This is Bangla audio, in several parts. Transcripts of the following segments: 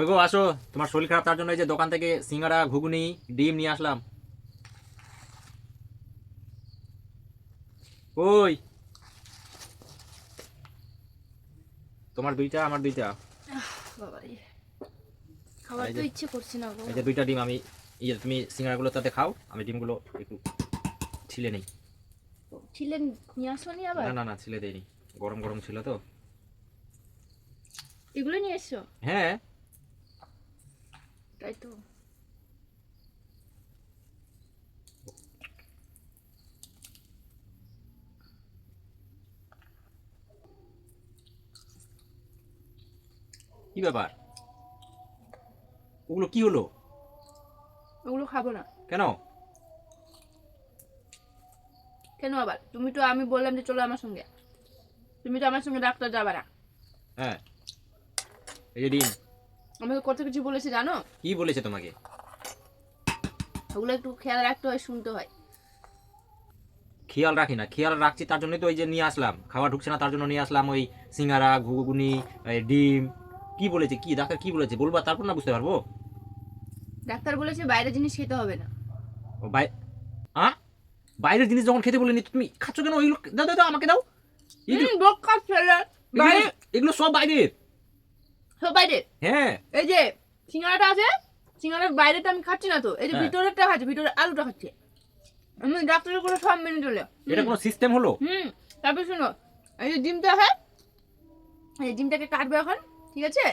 কই গো আসো। তোমার শরীর খারাপ তার জন্য এই যে দোকান থেকে সিঙ্গারা ঘুগনি ডিম নিয়ে আসলাম। ওই তোমার দুইটা আমার দুইটা। খাবার তো ইচ্ছে করছে না গো। এই যে দুইটা ডিম আমি এই যে তুমি সিঙ্গারাগুলো তাতে খাও আমি ডিমগুলো একটু ছিলে নেই। ছিলেন নিয়ে আসনি আবার? না না না ছিলে দেয়নি। গরম গরম ছিল তো। এগুলো নিয়ে এসছো? হ্যাঁ। তাই তো। কি ব্যাপার? ওগুলো কি হলো? ওগুলো খাব না। কেন? কেন আবার? তুমি তো আমি বললাম যে চলো আমার সঙ্গে। তুমি তো আমার সঙ্গে ডাক্তার যাবা না। হ্যাঁ। এই যে ডিম। আমাকে কত কিছু বলেছে জানো? কি বলেছে তোমাকে? ওগুলো একটু খেয়াল রাখতে হয় শুনতে হয়। খেয়াল রাখি না খেয়াল রাখছি তার জন্যই তো ওই যে নিয়ে আসলাম। খাওয়া ঢুকছে না তার জন্য নিয়ে আসলাম ওই সিঙ্গারা ঘুগনি ডিম। কি বলেছে কি? ডাক্তার কি বলেছে? বলবা তারপর না বুঝতে পারব? ডাক্তার বলেছে বাইরে জিনিস খেতে হবে না। ও বাই আ? বাইরের জিনিস যখন খেতে বলিনি তুমি খাচ্ছ কেন? ওইগুলো দাও দাও আমাকে দাও। এগুলো সব বাইরের। সব বাইরে। হ্যাঁ। এই যে সিঙ্গারাটা আছে সিঙ্গারার বাইরেটা আমি খাচ্ছি না তো। এই যে হ্যাঁ। ভিতরেরটা খাচ্ছি ভিতরে আলুটা খাচ্ছি। আমি ডাক্তারের করে সব মেনে চলে। এটা কোনো সিস্টেম হলো? হুম তারপর শোনো এই যে ডিমটা হয় এই ডিমটাকে কাটবে এখন ঠিক আছে?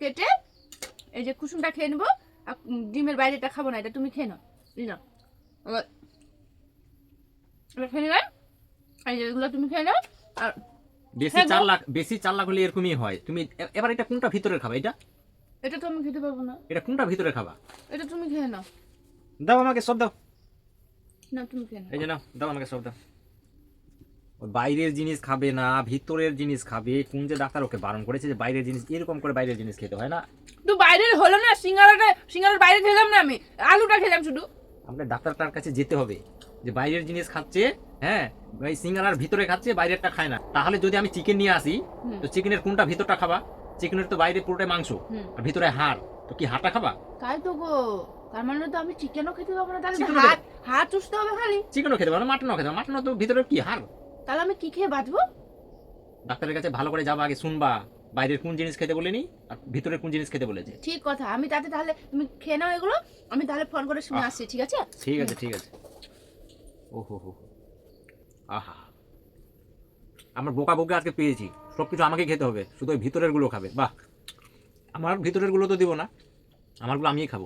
কেটে এই যে কুসুমটা খেয়ে নেব আর ডিমের বাইরেটা খাব না এটা তুমি খেয়ে নাও এই নাও এবার এবার খেয়ে নিলাম এই যে এগুলো তুমি খেয়ে নাও আর বেশি হ্যাঁ চার লাখ বেশি চার লাখ হলে এরকমই হয়। তুমি এবার এটা কোনটা ভিতরে খাবা? এটা? এটা তো আমি খেতে পারব না। এটা কোনটা ভিতরে খাবা? এটা তুমি খেয়ে নাও। দাও আমাকে সব দাও। না তুমি খেয়ে নাও। এই যে নাও দাও আমাকে সব দাও। বাইরের জিনিস খাবে না ভিতরের জিনিস খাবে। কোন যে ডাক্তার ওকে বারণ করেছে যে বাইরের জিনিস এরকম করে বাইরের জিনিস খেতে হয় না? তো বাইরের হলো না সিঙ্গারাটা সিঙ্গারার বাইরে খেলাম না আমি আলুটা খেলাম শুধু। আমাকে ডাক্তারটার কাছে যেতে হবে? যে বাইরের জিনিস খাচ্ছে হ্যাঁ এই সিঙ্গারার ভিতরে খাচ্ছে বাইরেরটা খায় না। তাহলে যদি আমি চিকেন নিয়ে আসি তো চিকেনের কোনটা ভিতরটা খাবা? চিকেনের তো বাইরে পুরোটাই মাংস আর ভিতরে হাড়। তো কি হাড়টা খাবা? তাই তো গো। তার মানে তো আমি চিকেনও খেতে পারব না তাহলে হাত হাত চুষতে হবে খালি। চিকেনও খেতে পারো মাটনও খেতে মাটনও তো ভিতরে কি হাড়? তাহলে আমি কি খেয়ে বাঁচবো? ডাক্তারের কাছে ভালো করে যাবা আগে শুনবা বাইরের কোন জিনিস খেতে বলেনি আর ভিতরের কোন জিনিস খেতে বলেছে। ঠিক কথা আমি তাতে তাহলে তুমি খেয়ে নাও এগুলো আমি তাহলে ফোন করে শুনে আসছি ঠিক আছে? ঠিক আছে ঠিক আছে। ওহো হো আহা। আমার বোকা বোকা আজকে পেয়েছি। সব কিছু আমাকে খেতে হবে। শুধু ওই ভিতরেরগুলো খাবে। বাহ। আমার ভিতরেরগুলো তো দিব না। আমারগুলো আমিই খাব।